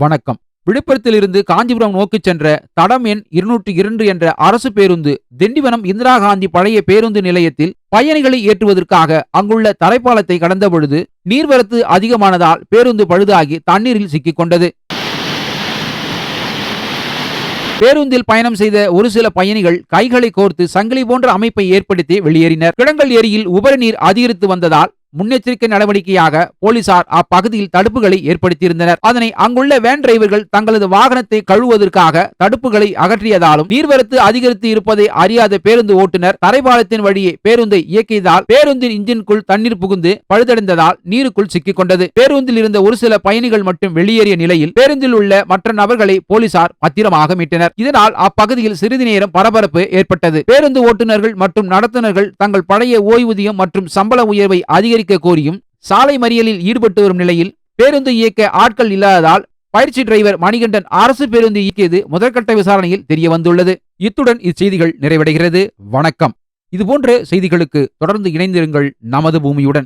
வணக்கம். விழுப்புரத்திலிருந்து காஞ்சிபுரம் நோக்கிச் சென்ற தடம் எண் இருநூற்றி இரண்டு என்ற அரசு பேருந்து திண்டிவனம் இந்திரா காந்தி பழைய பேருந்து நிலையத்தில் பயணிகளை ஏற்றுவதற்காக அங்குள்ள தரைப்பாலத்தை கடந்த பொழுது நீர்வரத்து அதிகமானதால் பேருந்து பழுதாகி தண்ணீரில் சிக்கிக் கொண்டது. பேருந்தில் பயணம் செய்த ஒரு சில பயணிகள் கைகளை கோர்த்து சங்கிலி போன்ற அமைப்பை ஏற்படுத்தி வெளியேறினர். கிடங்கல் ஏரியில் உபரி நீர் அதிகரித்து வந்ததால் முன்னெச்சரிக்கை நடவடிக்கையாக போலீசார் அப்பகுதியில் தடுப்புகளை ஏற்படுத்தியிருந்தனர். அதனை அங்குள்ள வேன் டிரைவர்கள் தங்களது வாகனத்தை கழுவுவதற்காக தடுப்புகளை அகற்றியதாலும் நீர்வரத்து அதிகரித்து இருப்பதை அறியாத பேருந்து ஓட்டுநர் தரைபாலத்தின் வழியே பேருந்தை இயக்கியதால் பேருந்தின் இன்ஜினுக்குள் தண்ணீர் புகுந்து பழுதடைந்ததால் நீருக்குள் சிக்கிக் கொண்டது பேருந்தில் இருந்த ஒரு சில பயணிகள் மட்டும் வெளியேறிய நிலையில் பேருந்தில் உள்ள மற்ற நபர்களை போலீசார் பத்திரமாக மீட்டனர். இதனால் அப்பகுதியில் சிறிது நேரம் பரபரப்பு ஏற்பட்டது. பேருந்து ஓட்டுநர்கள் மற்றும் நடத்துனர்கள் தங்கள் பழைய ஓய்வூதியம் மற்றும் சம்பள உயர்வை அதிக அதிகரிக்க கோரியும் சாலை மறியலில் ஈடுபட்டு வரும் நிலையில் பேருந்து இயக்க ஆட்கள் இல்லாததால் பயிற்சி டிரைவர் மணிகண்டன் அரசு பேருந்து இயக்கியது முதற்கட்ட விசாரணையில் தெரிய வந்துள்ளது இத்துடன் இச்செய்திகள் நிறைவடைகிறது. வணக்கம். இதுபோன்ற செய்திகளுக்கு தொடர்ந்து இணைந்திருங்கள். நமது பூமியுடன்.